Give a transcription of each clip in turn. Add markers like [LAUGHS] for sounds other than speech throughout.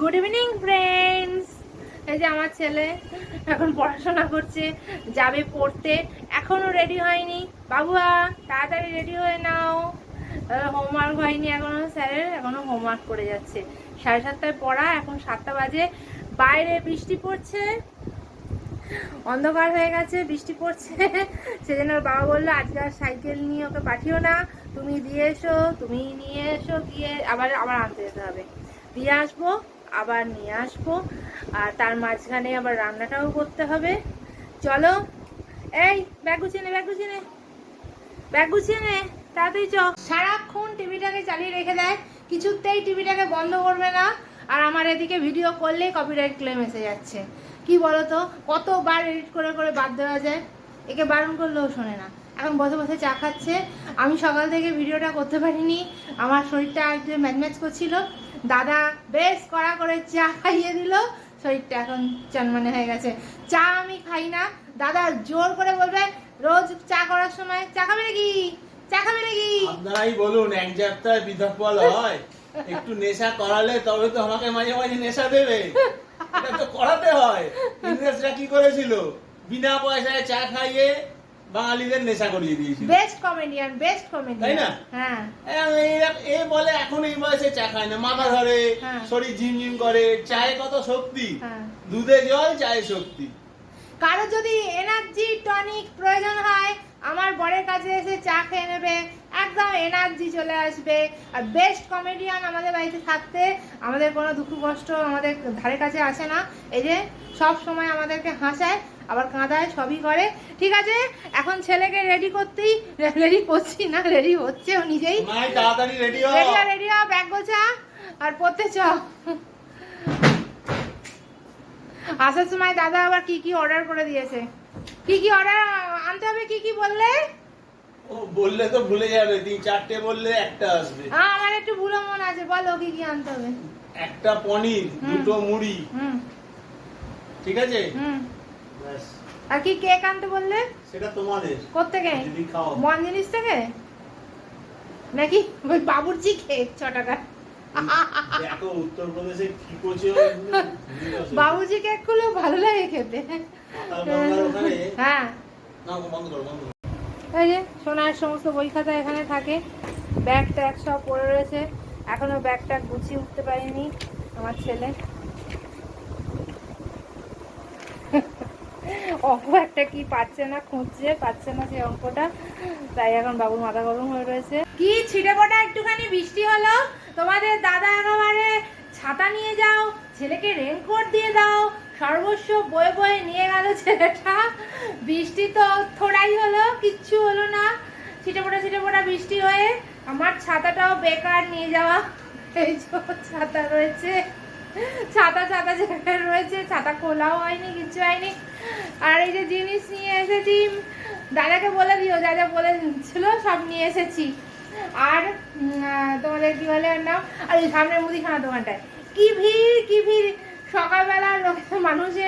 Good evening friends এই যে আমার ছেলে এখন পড়াশোনা করছে, যাবে পড়তে। এখনও রেডি হয়নি। বাবুয়া, তাড়াতাড়ি রেডি হয়ে নাও। হোমওয়ার্ক হয়নি এখনও, স্যারের এখনও হোমওয়ার্ক করে যাচ্ছে। সাড়ে সাতটায় পড়া, এখন সাতটা বাজে। বাইরে বৃষ্টি পড়ছে। অন্ধকার হয়ে গেছে, বৃষ্টি পড়ছে। সেজন্য ওর বাবা বলল, আজকে আর সাইকেল নিয়ে ওকে পাঠিও না। তুমি দিয়ে এসো, তুমি নিয়ে এসো, গিয়ে আবার আবার আনতে যেতে হবে। দিয়ে আসব। আবার নিয়ে আসব। আর তার মাঝখানে আবার রান্নাটাও করতে হবে। চলো। এই, ব্যাগ গুছিয়ে নে, ব্যাগ গুছিয়ে নে। ব্যাগ গুছিয়ে নে, তাড়াতাড়ি চ। সারাক্ষণ টিভিটাকে চালিয়ে রেখে দেয়। কিছুতেই টিভিটাকে বন্ধ করবে না। আর আমার এদিকে ভিডিও করলে কপিরাইট ক্লেম এসে যাচ্ছে। কি বলতো? কতবার এডিট করে করে বাদ দেওয়া যায়। একে বারণ করলেও শোনে না। এখন বসে বসে চা খাচ্ছে। আমি সকাল থেকে ভিডিওটা করতে পারিনি। আমার শরীরটা একদম ম্যাচ করছিল। দাদা বেশ কড়া করে চা খাইয়ে দিল। শরীরটা এখন চনমনে হয়ে গেছে। চা আমি খাই না। দাদা জোর করে বলবে, রোজ চা করার সময় চা খাবে নাকি? চা খাবে নাকি? আপনারাই বলুন, এক যাত্রায় পৃথক হয়। একটু নেশা করালে তবে তো আমাকে মাঝে মাঝে নেশা দেবে। এটা তো করাতে হয়। ইংরেজরা কি করেছিল? বিনা পয়সায় চা খাইয়ে বাঙালিদের নেশা করিয়ে দিয়েছিল। বেস্ট কমেডিয়ান বেস্ট কমেডিয়ান তাই না? হ্যাঁ। এ বলে এখন এই বয়সে চা খায় না। মাথা ধরে হ্যাঁ। শরীর ঝিমঝিম করে। চায়ে কত শক্তি? হ্যাঁ। দুধে জল চায়ে শক্তি। কারও যদি এনার্জি টনিক প্রয়োজন হয় আমার বরের কাছে এসে চা খেয়ে নেবে। একদম এনার্জি চলে আসবে। আর বেস্ট কমেডিয়ান আমাদের বাড়িতে থাকতে আমাদের কোনো দুঃখ কষ্ট আমাদের ধারে কাছে আসে না। এই যে সব সময় আমাদেরকে হাসায়। আবার কাঁদায় সবই করে। ঠিক আছে? এখন ছেলেকে রেডি করতেই রেডি করছি না রেডি হচ্ছে ও নিজেই তাড়াতাড়ি রেডি হ রেডি রেডি ব্যাগ গোছা আর পড়তে চ আসার সময় দাদা আবার কি কি অর্ডার করে দিয়েছে? কি কি অর্ডার আনতে হবে কি কি বললে? ও বললে তো ভুলে যাবে তিন চারটে বললে একটা আসবে। আ, আমার একটু ভুলো মন আছে বলো কি কি আনতে হবে। একটা পনির দুটো মুড়ি। হুম। ঠিক আছে? হুম। আর কি কেক আনতে বললে? সেটা তোমাদের। কোত্থেকে? মন জিনিস থেকে? নাকি? ওই বাবুর্চি কেক ছ টাকা। দেখো উত্তরপ্রদেশে কি করছে বাবুর্চি কেকগুলো ভালো লাগে খেতে। হ্যাঁ। এই যে সোনার সমস্ত বই খাতা এখানে থাকে। ব্যাগ ট্যাগ সব পড়ে রয়েছে। এখনও ব্যাগটা গুছিয়ে উঠতে পারিনি আমার ছেলে। অঙ্ক একটা কি পাচ্ছে না, খুঁজছে, পাচ্ছে না সেই অঙ্কটা। তাই এখন বাবুর মাথা গরম হয়ে রয়েছে। কি ছিটে ফোটা একটুখানি বৃষ্টি হলো? তোমাদের দাদা একেবারে ছাতা নিয়ে যাও, ছেলেকে রেনকোট দিয়ে দাও, সর্বস্ব বয়ে বয়ে নিয়ে গেল ছেলেটা। বৃষ্টি তো থোড়াই হলো, কিচ্ছু হলো না। ছিটে ফোটা ছিটে ফোটা বৃষ্টি হয়ে আমার ছাতাটাও বেকার নিয়ে যাওয়া। এই ছাতা রয়েছে। ছাতা ছাতা জায়গায় রয়েছে, ছাতা খোলাও হয়নি, কিছু হয়নি। আর এই যে জিনিস নিয়ে এসেছি, দাদাকে বলে দিও, যা যা বলে ছিল সব নিয়ে এসেছি। আর তোমাদের কি বলে নাম? আর, এই সামনের মুদিখানা দোকানটায়। কি ভিড় কি ভিড়। সকালবেলা মানুষে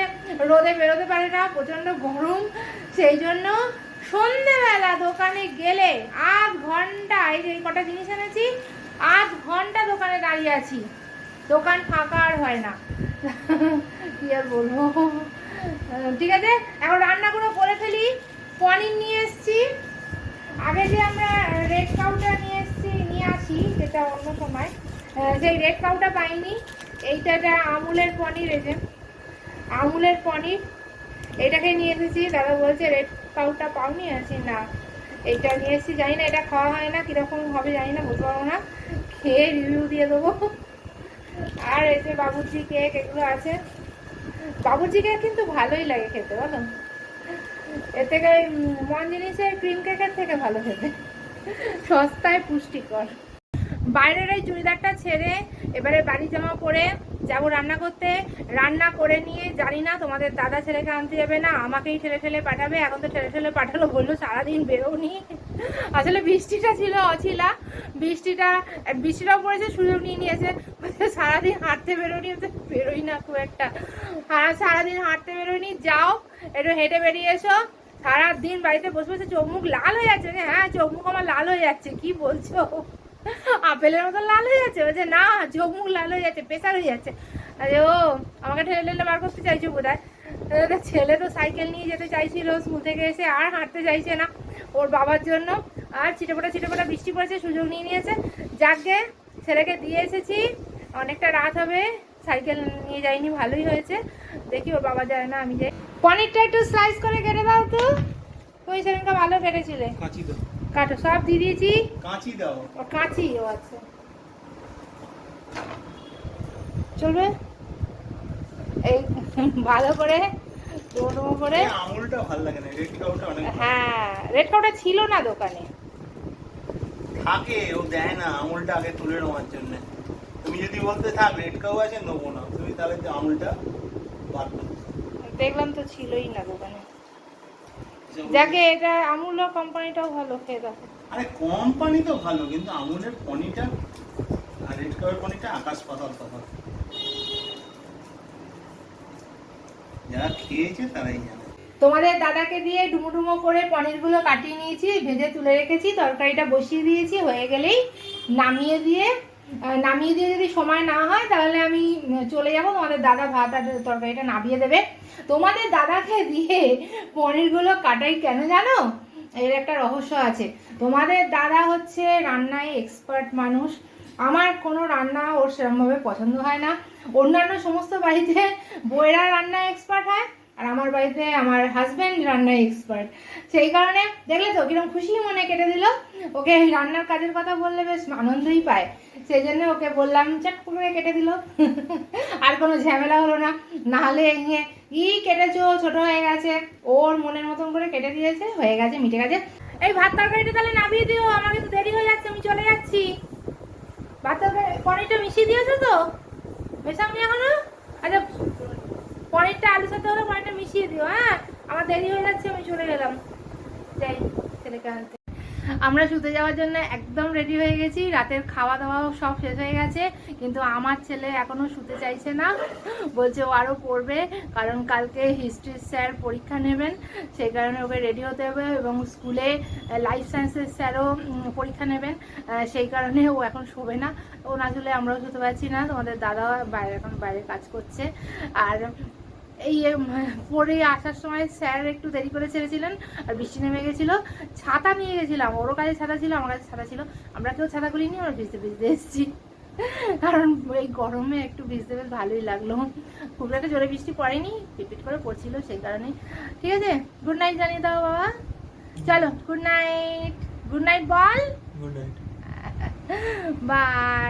রোদে বেরোতে পারে না প্রচণ্ড গরম। সেই জন্য সন্ধেবেলা দোকানে গেলে আধ ঘণ্টা, এই যে কটা জিনিস এনেছি, আধ ঘণ্টা দোকানে দাঁড়িয়ে আছি। দোকান ফাঁকা আর হয় না। কি আর বলব? ঠিক আছে? এখন রান্নাগুলো করে ফেলি। পনির নিয়ে এসছি। আগে যে আমরা রেড কাউটা নিয়ে এসছি, নিয়ে আসি যেটা অন্য সময়। সেই রেড কাউটা পাইনি, এইটা একটা আমুলের পনির, এই যে। আমুলের পনির। এটাকে নিয়ে এসেছি। দাদা বলছে রেড কাউটা পাওনি? আছি না। এইটা নিয়ে এসেছি। জানি না এটা খাওয়া হয় না, কীরকম হবে, জানি না বলতে পারব না। খেয়ে রিভিউ দিয়ে দেবো। আর এই যে বাবুর্চি কেক, এগুলো আছে। বাবুর্চি কেক কিন্তু ভালোই লাগে খেতে, বলো। এর থেকে মন জিনিসের ক্রিম কেকের থেকে ভালো খেতে। সস্তায় পুষ্টিকর। বাইরের এই চুড়িদারটা ছেড়ে এবারে বাড়ি জামা পরে যাব রান্না করতে। রান্না করে নিয়ে, জানি না তোমাদের দাদা ছেলেকে আনতে যাবে না, আমাকেই ঠেলে ঠেলে পাঠাবে, এখন তো ঠেলে ঠেলে পাঠালো বলল, সারাদিন বেরোনি। আসলে বৃষ্টিটা ছিল অছিলা। বৃষ্টিটা, বৃষ্টিটাও পড়েছে, সুযোগ নিয়ে নিয়েছে। সারাদিন হাঁটতে বেরোনি বেরোই না খুব একটা। আর সারাদিন হাঁটতে বেরোনি যাও একটু হেঁটে বেরিয়ে এসো। সারাদিন বাড়িতে বসে বসে চোখ মুখ লাল হয়ে যাচ্ছে। বলছে, হ্যাঁ চোখ মুখ আমার লাল হয়ে যাচ্ছে কি বলছো? আপেলের মতো লাল হয়ে যাচ্ছে? বলছে না চোখ মুখ লাল হয়ে যাচ্ছে প্রেশার হয়ে যাচ্ছে। আরে ও আমাকে ঠেলে ঠেলে বার করতে চাইছো বোধ হয় ছেলে তো সাইকেল নিয়ে যেতে চাইছিল স্কুল থেকে এসে আর হাঁটতে চাইছে না ওর বাবার জন্য। আর ছিটেপোটা ছিটেপোটা বৃষ্টি পড়েছে সুযোগ নিয়ে নিয়েছে। যাকে ছেলেকে দিয়ে এসেছি। অনেকটা রাত হবে সাইকেল নিয়ে যাইনি ভালোই হয়েছে। দেখি ওর বাবা যায় না আমি যাই। পনিরটা একটু স্লাইস করে কেটে দাও তো। তুমি সেদিনকে ভালো কেটেছিলে কাটো সব দিয়ে দিয়েছি। কাঁচি দাও। ও কাঁচি ও আচ্ছা। চলবে? এই ভালো করে ডোমো করে। ভালো লাগে না রেড কাউটা অনেক হ্যাঁ রেড কাউটা ছিল না দোকানে। থাকে ও দেয় না আঙুলটা আগে তুলে নেওয়ার জন্য। বলতে থাক রেড কাউ আছে নেব না। তুমি তাহলে বার করো। দেখলাম তো ছিলই না দোকানে। যাকে এটা আমুল কোম্পানিটাও ভালো খেয়ে দেখো। আরে কোম্পানি তো ভালো কিন্তু আঙুলের পনিটা আর রেড কাউয়ের পনিটা আকাশ পাতাল তফাৎ যারা খেয়েছে তারাই জানে। তোমাদের দাদাকে দিয়ে ডুমো ডুমো করে পনিরগুলো কাটিয়ে নিয়েছি ভেজে তুলে রেখেছি তরকারিটা বসিয়ে দিয়েছি হয়ে গেলেই নামিয়ে দিয়ে নামিয়ে দিয়ে যদি সময় না হয়, তাহলে আমি চলে যাব। তোমাদের দাদা ভাত আর তরকারিটা নামিয়ে দেবে। তোমাদের দাদাকে দিয়ে পনিরগুলো কাটাই কেন জানো? এর একটা রহস্য আছে। তোমাদের দাদা হচ্ছে রান্নায় এক্সপার্ট মানুষ। আমার কোনো রান্না ওর সেরকমভাবে পছন্দ হয় না। অন্যান্য সমস্ত বাড়িতে বইয়েরা রান্নায় এক্সপার্ট হয়, আর আমার বাড়িতে আমার হাজব্যান্ড রান্নায় এক্সপার্ট সেই কারণে, দেখলে তো কীরকম খুশি মনে কেটে দিল। ওকে রান্নার কাজের কথা বললে বেশ আনন্দই পায়। সেই জন্য ওকে বললাম চট করে কেটে দিল। [LAUGHS] আর কোনো ঝামেলা হলো না। নাহলে এই নিয়ে ই কেটেছো? ছোট হয়ে গেছে। ওর মনের মতন করে কেটে দিয়েছে, হয়ে গেছে, মিটে গেছে। এই ভাত তরকারিটা তাহলে নামিয়ে দিও, আমার কিন্তু দেরি হয়ে যাচ্ছে, আমি চলে যাচ্ছি। ভাত তরকারি, পনিরটা মিশিয়ে দিয়েছ তো? মেশামনি এখনও? আচ্ছা পনিরটা আলুর সাথে হলে, পনিরটা মিশিয়ে দিও হ্যাঁ? আমার দেরি হয়ে যাচ্ছে, আমি চলে গেলাম। যাই, ছেলেকে আনতে। আমরা শুতে যাওয়ার জন্য একদম রেডি হয়ে গেছি। রাতের খাওয়া দাওয়াও সব শেষ হয়ে গেছে। কিন্তু আমার ছেলে এখনও শুতে চাইছে না। বলছে ও আরও পড়বে, কারণ কালকে হিস্ট্রি স্যার পরীক্ষা নেবেন। সেই কারণে ওকে রেডি হতে হবে এবং স্কুলে লাইফ সায়েন্সের স্যারও পরীক্ষা নেবেন। সেই কারণে ও এখন শোবে না। ও না শুলে আমরাও শুতে পারছি না। তোমাদের দাদা বাইরে, এখন বাইরে কাজ করছে। আর এই পরে আসার সময় স্যার একটু দেরি করে ছেড়েছিলেন আর বৃষ্টি নেমে গেছিল। ছাতা নিয়ে গেছিলাম। ওরও কাছে ছাতা ছিল আমার কাছে ছাতা ছিল। আমরা কেউ ছাতা খুলিনি আমরা ভিজতে ভিজতে এসেছি। কারণ এই গরমে একটু ভিজতে বেশ ভালোই লাগল। খুব একটা জোরে বৃষ্টি পড়েনি পিপিট করে পড়ছিল সেই কারণে ঠিক আছে? গুড নাইট জানিয়ে দাও বাবা। চলো গুড নাইট গুড নাইট বল। Good night bye